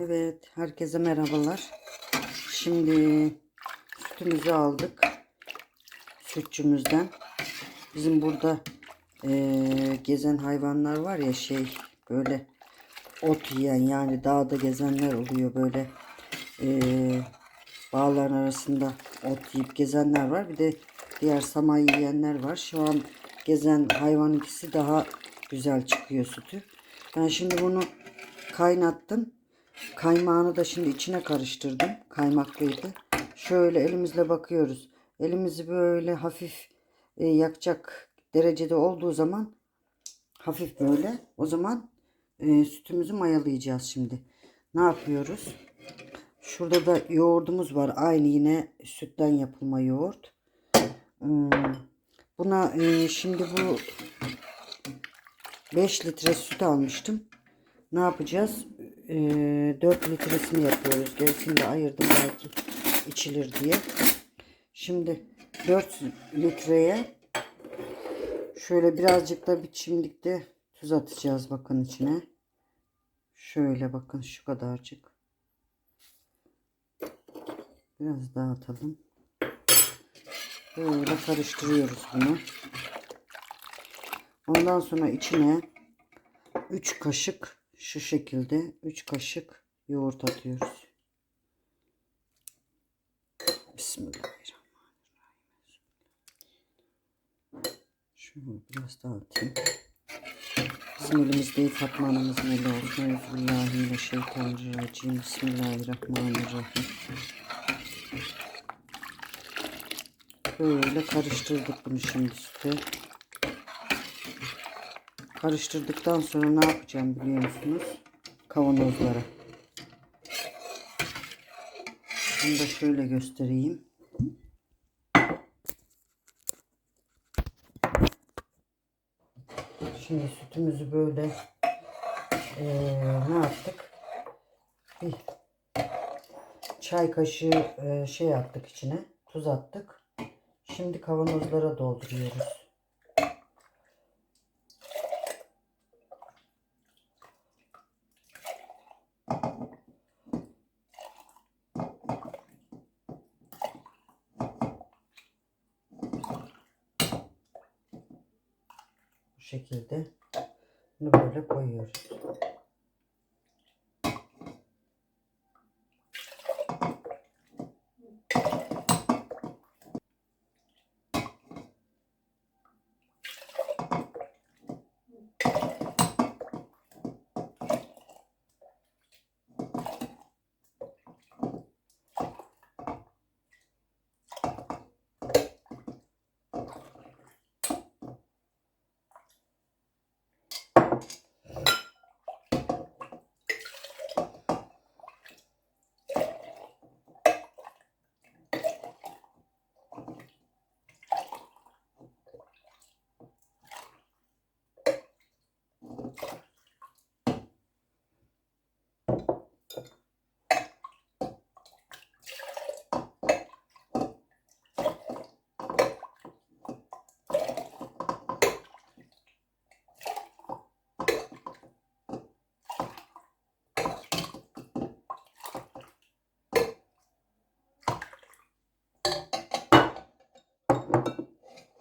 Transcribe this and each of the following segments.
Evet, herkese merhabalar. Şimdi sütümüzü aldık. Sütçümüzden. Bizim burada eee, gezen hayvanlar var ya şey böyle ot yiyen yani dağda gezenler oluyor böyle eee bağların arasında ot yiyip gezenler var. Bir de diğer samayı yiyenler var. Şu an gezen hayvan ikisi daha güzel çıkıyor sütü. Ben şimdi bunu kaynattım. Kaymağını da şimdi içine karıştırdım. Kaymaklıydı. Şöyle elimizle bakıyoruz. Elimizi böyle hafif e, yakacak derecede olduğu zaman hafif böyle o zaman e, sütümüzü mayalayacağız şimdi. Ne yapıyoruz? Şurada da yoğurdumuz var. Aynı yine sütten yapılma yoğurt. Hmm, Buna e, şimdi bu 5 litre süt almıştım. Ne yapacağız? E, 4 litresini yapıyoruz. Gerisini de ayırdım belki içilir diye. Şimdi 4 litreye şöyle birazcık da bir çimdikte tuz atacağız bakın içine. Şöyle bakın şu kadarcık. Biraz daha atalım. Böyle karıştırıyoruz bunu. Ondan sonra içine 3 kaşık şu şekilde 3 kaşık yoğurt atıyoruz. Bismillahirrahmanirrahim. Şunu biraz daha atayım. Bizim elimizde değil Fatma anamızın eli olsun. Euzubillahimineşşeytanirracim. Bismillahirrahmanirrahim. Böyle karıştırdık bunu şimdi süte. Karıştırdıktan sonra ne yapacağım biliyor musunuz? Kavanozlara. Bunu da şöyle göstereyim. Şimdi sütümüzü böyle eee, ne yaptık? Bir çay kaşığı eee, şey attık içine. Tuz attık. Şimdi kavanozlara dolduruyoruz. Şekilde bunu böyle koyuyoruz.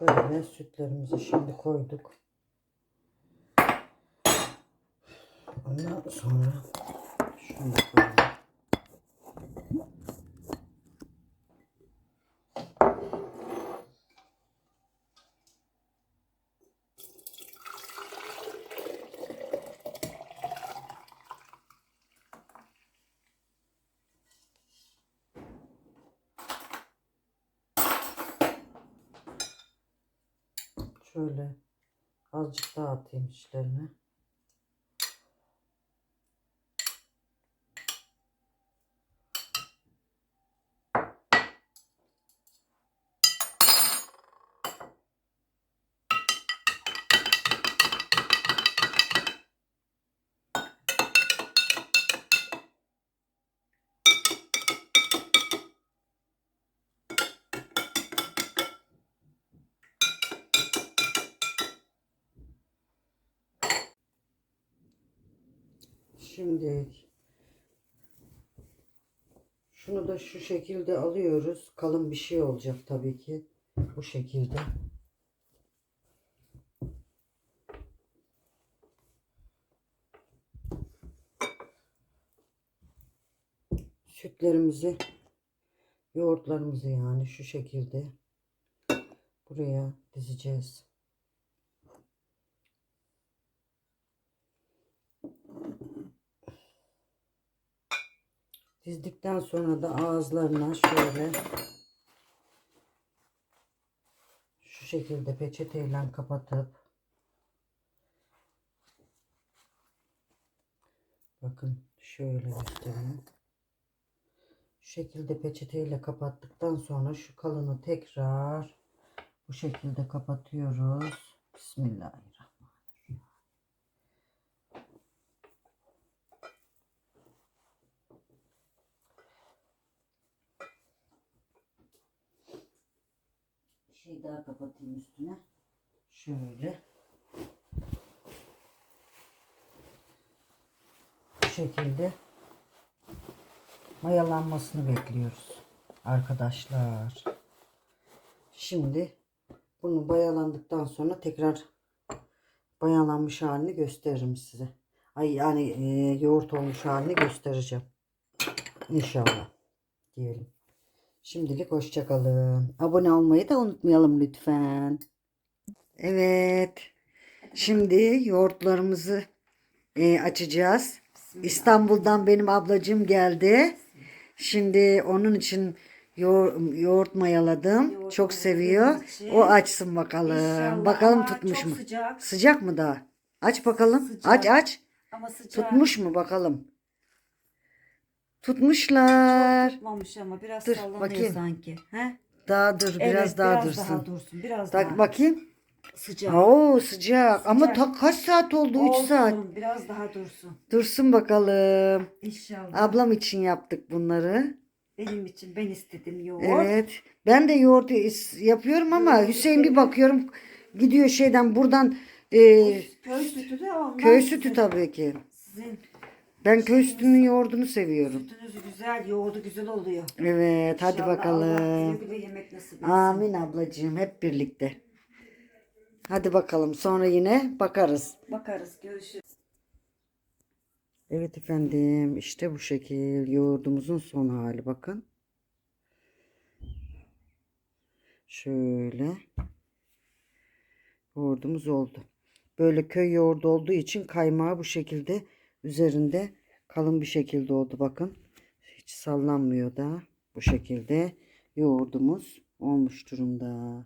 Böyle sütlerimizi şimdi koyduk. Ondan sonra şunu da. Şöyle azıcık daha atayım içlerine. Şimdi Şunu da şu şekilde alıyoruz. Kalın bir şey olacak tabii ki. Bu şekilde. Sütlerimizi, yoğurtlarımızı yani şu şekilde buraya dizeceğiz. Dizdikten sonra da ağızlarına şöyle şu şekilde peçeteyle kapatıp bakın şöyle göstereyim. Şu şekilde peçeteyle kapattıktan sonra şu kalını tekrar bu şekilde kapatıyoruz. Bismillahirrahmanirrahim. Bir şey daha kapatayım üstüne. Şöyle. Bu şekilde mayalanmasını bekliyoruz arkadaşlar. Şimdi bunu bayalandıktan sonra tekrar bayalanmış halini gösteririm size. Ay yani e, yoğurt olmuş halini göstereceğim. İnşallah diyelim. Şimdilik hoşçakalın. Abone olmayı da unutmayalım lütfen. Evet. Şimdi yoğurtlarımızı e, açacağız. İstanbul'dan benim ablacığım geldi. Şimdi onun için yoğur- yoğurt mayaladım. Yoğurt Çok seviyor. O açsın bakalım. İnşallah. Bakalım Ama tutmuş mu? sıcak. Sıcak mı daha? Aç bakalım. Sıcak. Aç aç. Ama sıcak. Tutmuş mu bakalım? Tutmuşlar. Tutmamış ama biraz Dur, sallanıyor bakayım. sanki. He? Daha dur biraz Evet, daha biraz dursun. Daha dursun. Biraz Tak daha. bakayım. Sıcak. Oo sıcak. Ama Sıcak. ta kaç saat oldu? 3 Olsun, saat. Biraz daha dursun. Dursun bakalım. İnşallah. Ablam için yaptık bunları. Benim için ben istedim yoğurt. Evet. Ben de yoğurt yapıyorum ama Yoğurt Hüseyin bir bakıyorum gidiyor şeyden buradan e, Köy sütü de ondan. köy sütü tabii ki. Sizin Ben köy sütünün yoğurdunu seviyorum. sütünüz güzel, yoğurdu güzel oluyor. Evet hadi İnşallah Allah bakalım. güle güle yemek nasip etsin. Amin ablacığım hep birlikte. Hadi bakalım sonra yine bakarız. Bakarız, görüşürüz. Evet efendim işte bu şekil yoğurdumuzun son hali bakın. Şöyle yoğurdumuz oldu. Böyle köy yoğurdu olduğu için kaymağı bu şekilde üzerinde kalın bir şekilde oldu bakın. Hiç sallanmıyor da bu şekilde yoğurdumuz olmuş durumda.